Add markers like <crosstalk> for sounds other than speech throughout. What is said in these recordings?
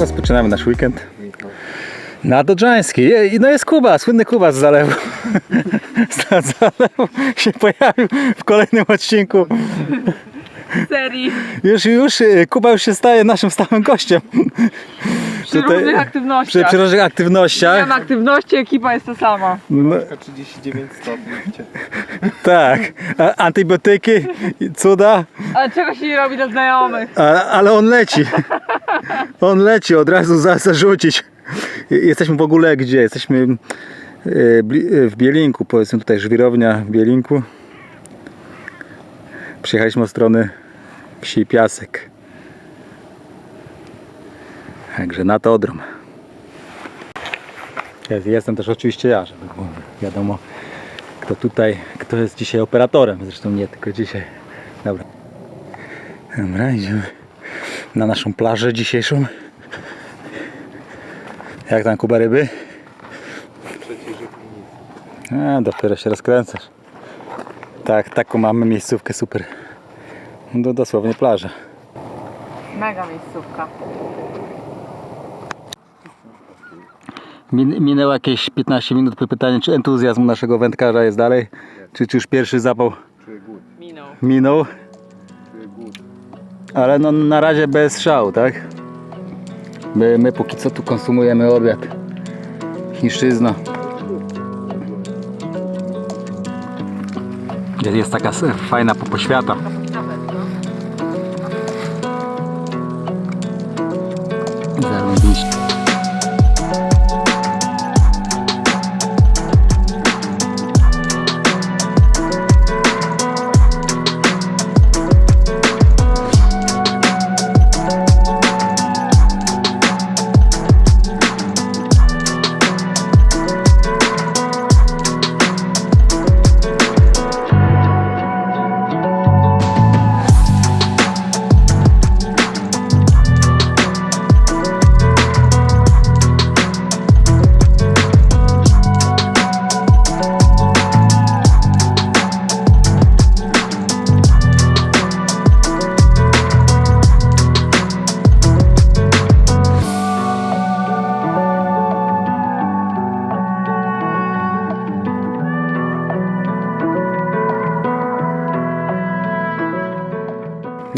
Rozpoczynamy nasz weekend. Na Dodżańskiej. No jest Kuba, słynny Kuba z zalewu. <laughs> Z zalewu się pojawił w kolejnym odcinku. serii. Już, już, y, Kuba już się staje naszym stałym gościem. Przy Tutaj- różnych Przy, aktywnościach. przy różnych Nie aktywnościach. aktywności, ekipa jest ta sama. No, 39 stopni. tak, antybiotyki, cuda, Ale czego się nie robi dla znajomych? a, ale on leci. On leci, od razu za, zarzucić. Jesteśmy w ogóle gdzie? Jesteśmy bli- y, w Bielinku, powiedzmy tutaj żwirownia w Bielinku. Przyjechaliśmy od strony Psi Piasek. Także na to odrom. Jest- Jestem też oczywiście ja, żeby było wiadomo kto tutaj, kto jest dzisiaj operatorem. Zresztą nie tylko dzisiaj. Dobra. Dobra, idziemy na naszą plażę dzisiejszą. Jak tam Kuba ryby? A, dopiero się rozkręcasz. Tak, taką mamy miejscówkę super. No, dosłownie plaża. Mega miejscówka. Min, minęło jakieś 15 minut po pytaniu, czy entuzjazm naszego wędkarza jest dalej, czy, czy już pierwszy zapał Minął. minął. Ale no na razie bez szału, tak? My, my póki co tu konsumujemy obiad. Chińszczyzna. Jest taka fajna popoświata. Zarąbiście.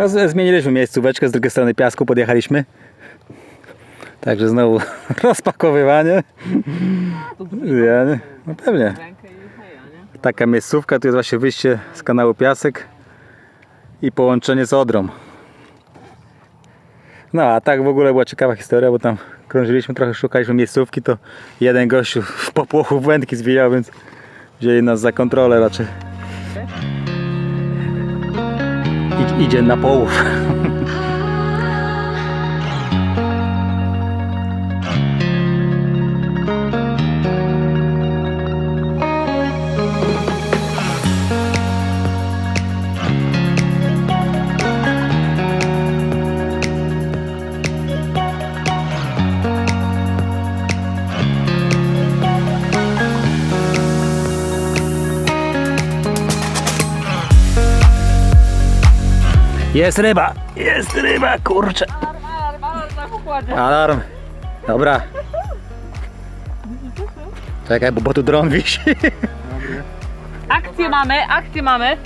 No, zmieniliśmy miejscóweczkę, z drugiej strony piasku podjechaliśmy. Także znowu <laughs> rozpakowywanie. Ja, nie- no pewnie. Taka miejscówka, tu jest właśnie wyjście z kanału Piasek i połączenie z Odrą. No a tak w ogóle była ciekawa historia, bo tam krążyliśmy, trochę szukaliśmy miejscówki, to jeden gościu w popłochu wędki zwijał, więc wzięli nas za kontrolę raczej. Idzie na połów. Jest ryba! Jest ryba, kurczę! Alarm, alarm, alarm na pokładzie. Alarm. Dobra. Czekaj, bo, bo tu dron wisi. <laughs> Akcję mamy, akcję mamy.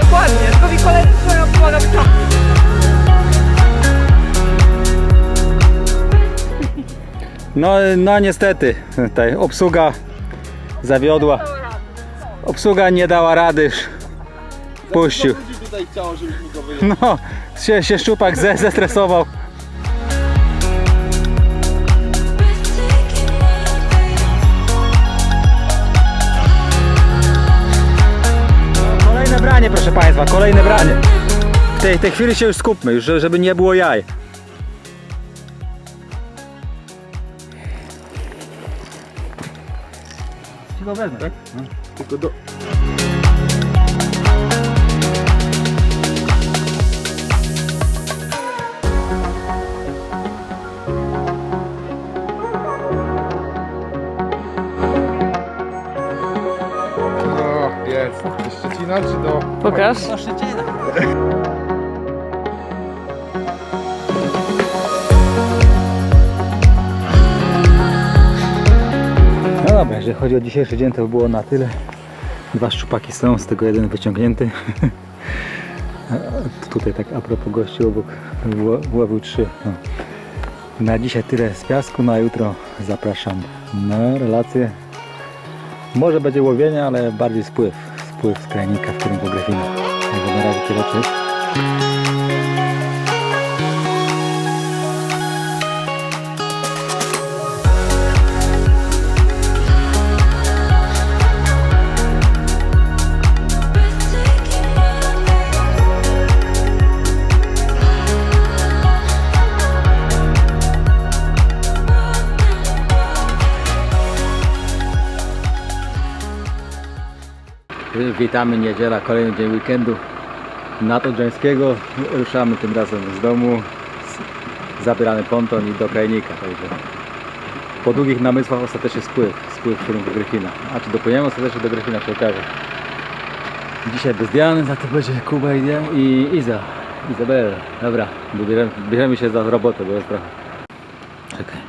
Dokładnie, tylko mi koledzy swoją pomaga wyciągnąć. No, no niestety, tutaj obsługa zawiodła. Obsługa nie dała rady. Puścił. Chciało, żebyśmy go wyjechali. No, się, się szczupak ze, zestresował. Kolejne branie, proszę Państwa, kolejne branie. W tej, tej chwili się już skupmy, już, żeby nie było jaj. Ci go wezmę, tak? Tylko do... Pokaż. No dobra, jeżeli chodzi o dzisiejszy dzień, to było na tyle. Dwa szczupaki są, z tego jeden wyciągnięty. <laughs> Tutaj tak a propos gości obok łowił trzy. No. Na dzisiaj tyle z piasku, na jutro zapraszam na relacje. Może będzie łowienie, ale bardziej spływ. Spływ z krajnika w kierunku Gryfina. Także na razie tyle, cześć. Witamy niedziela, kolejny dzień weekendu nadodrzańskiego. Ruszamy tym razem z domu. Zabieramy ponton i do krajnika. Także po długich namysłach ostatecznie spływ. Spływ w kierunku Gryfina. A czy dopłyniemy ostatecznie do Gryfina się okaże. Dzisiaj bez Diany, za to będzie Kuba i, i Iza. Izabela. Dobra, bierzemy, bierzemy się za robotę, bo jest trochę. Czekaj.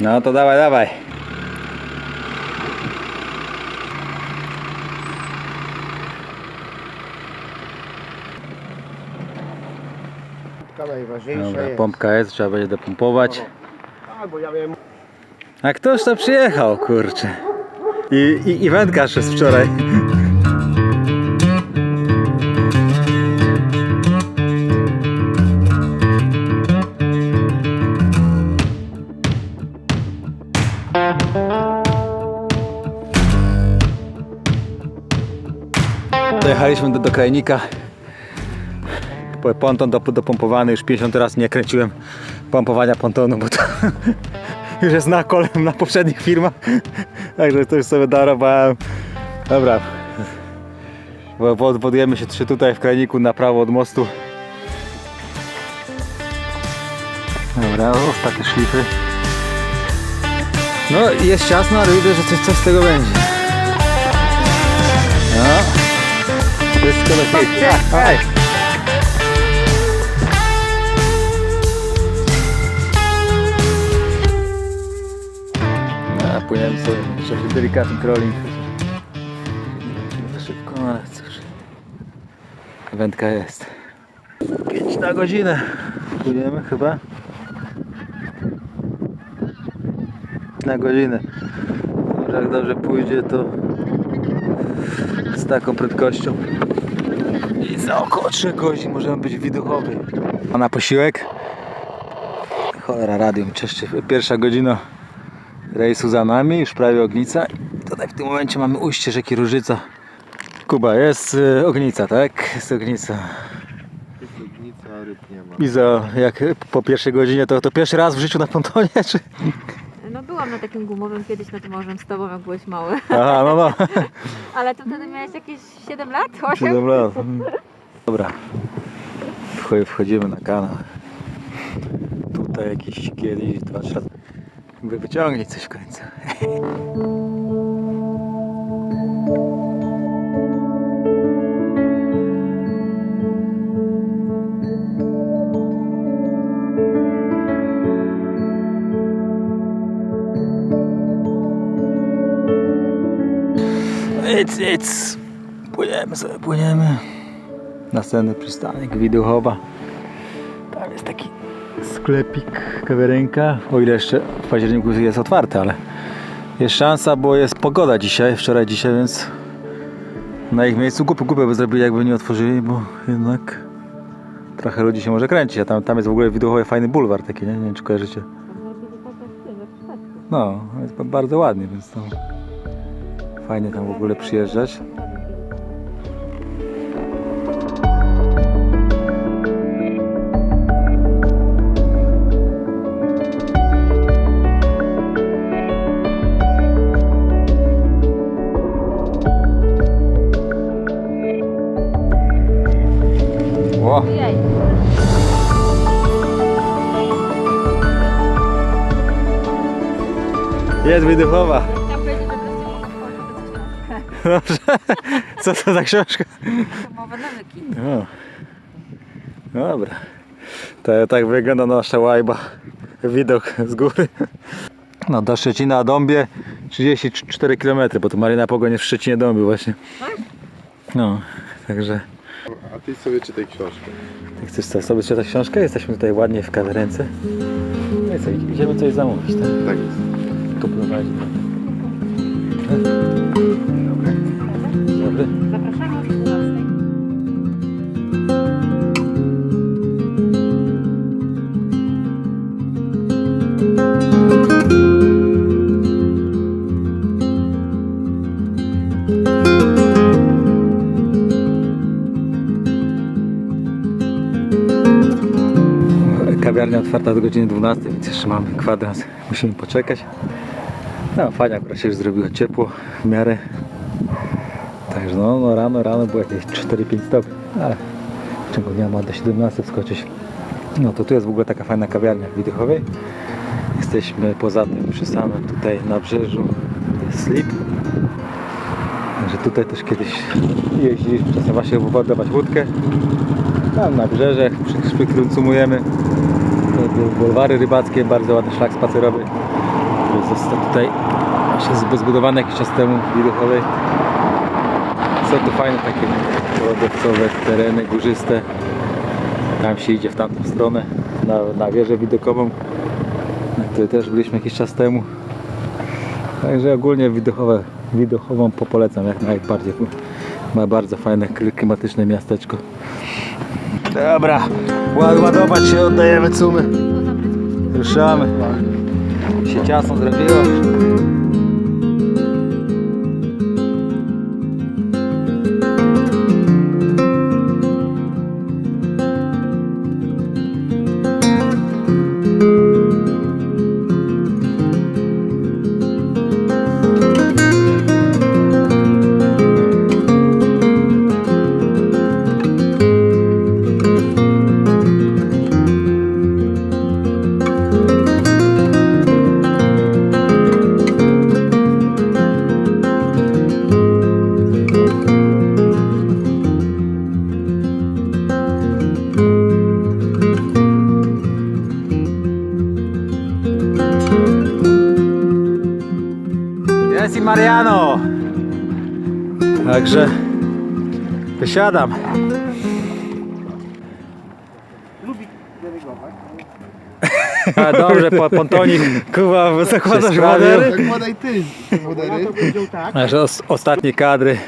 No to dawaj, dawaj. Pompka najważniejsza Dobra, jest. pompka jest, trzeba będzie dopompować. A, bo ja miałem... A ktoż to przyjechał, kurczę? I, i, i wędkarz jest wczoraj. Dojechaliśmy do, do krajnika. Po- Ponton dop- dopompowany, już 50 raz nie kręciłem pompowania pontonu, bo to <laughs> już jest na kolem na poprzednich firmach. <laughs> Także to już sobie darowałem. Dobra. Odwodujemy się trzy tutaj w krajniku na prawo od mostu. Dobra, ostatnie szlify. No jest ciasno, ale widzę, że coś, coś z tego będzie. No. Wszystko do siebie. Płyniemy sobie trochę delikatny trolling. Nie za szybko, ale cóż. Wędka jest. 5 na godzinę. Płyniemy chyba. Na godzinę. Może jak dobrze pójdzie to z taką prędkością. I za około 3 godzin możemy być widochowy. A na posiłek? Cholera, radium. Cześć, pierwsza godzina rejsu za nami, już prawie Ognica. Tutaj w tym momencie mamy ujście rzeki Różyca. Kuba, jest y, Ognica, tak? Jest Ognica. Jest ognica, a ryb nie ma. Izo, jak po pierwszej godzinie, to, to pierwszy raz w życiu na pontonie, czy? No byłam na takim gumowym kiedyś nad morzem z tobą, jak byłeś mały. Aha, no no. <laughs> Ale to wtedy miałeś jakieś 7 lat? 8? 7 lat. Dobra. Wcho- Wchodzimy na kanał. Tutaj jakiś kiedyś, dwa, trzy razy. Mówię, wyciągnij coś w końcu. It's, it's. Płyniemy sobie, płyniemy. Następny przystanek Widuchowa. Tam jest taki sklepik, kawiarenka. O ile jeszcze w październiku jest otwarte, ale jest szansa, bo jest pogoda dzisiaj, wczoraj dzisiaj, więc na ich miejscu głupio, głupio by zrobili, jakby nie otworzyli, bo jednak trochę ludzi się może kręcić, a tam, tam jest w ogóle w Widuchowie fajny bulwar taki, nie? Nie wiem, czy kojarzycie. No, jest ba- bardzo ładnie, więc to fajnie tam w ogóle przyjeżdżać. Jest. Chciałam powiedzieć, że coś Dobrze. Co to za książka? Domowe nawyki. No. Dobra. To tak wygląda nasza łajba widok z góry. No do Szczecina Dąbie 34 km, bo to Marina Pogoń jest w Szczecinie Dąbie właśnie. No, także A ty sobie czytaj książkę. jak chcesz sobie- sobie czytać książkę, jesteśmy tutaj ładnie w kawiarence. No i co, idziemy coś zamówić, tak? Tak jest. Tu prowadzi. Dobry. Zapraszamy o 12. Kawiarnia otwarta do godziny 12, więc jeszcze mamy kwadrans. Musimy poczekać. No fajnie, akurat się już zrobiło ciepło w miarę. Także no, no rano, rano było jakieś 4-5 stopni, ale w ciągu dnia ma do 17 wskoczyć. No to tu jest w ogóle taka fajna kawiarnia w Widychowej. Jesteśmy poza tym przy samym tutaj nabrzeżu Slip. Także tutaj też kiedyś jeździliśmy czasem właśnie wyładować łódkę. Tam na brzeże, przy, przy którym były bulwary rybackie, bardzo ładny szlak spacerowy. Został tutaj właśnie zbu- zbudowany jakiś czas temu w Widuchowej. Są tu fajne takie lodowcowe tereny górzyste. Tam się idzie w tamtą stronę, na, na wieżę widokową, na której też byliśmy jakiś czas temu. Także ogólnie widochowe, widochową po- polecam jak najbardziej. Ma bardzo fajne, kli- klimatyczne miasteczko. Dobra, ład, ładować się, oddajemy cumy. Ruszamy. Się ciasno zrobiło. Także wysiadam. A dobrze, po, pontonik, kuwa, zakładasz wodę. Tak podaj ty modery. Nasze os, ostatnie kadry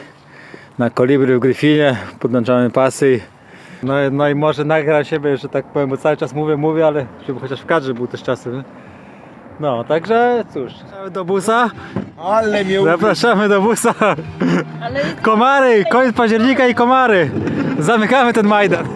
na kolibry w Gryfinie, podłączamy pasy. No, i- no i może nagram siebie, że tak powiem, bo cały czas mówię, mówię, ale żeby chociaż w kadrze był też czasem. nie? No, także cóż, do busa. Ale mnie Zapraszamy do busa. Komary, koniec października i komary. Zamykamy ten Majdan.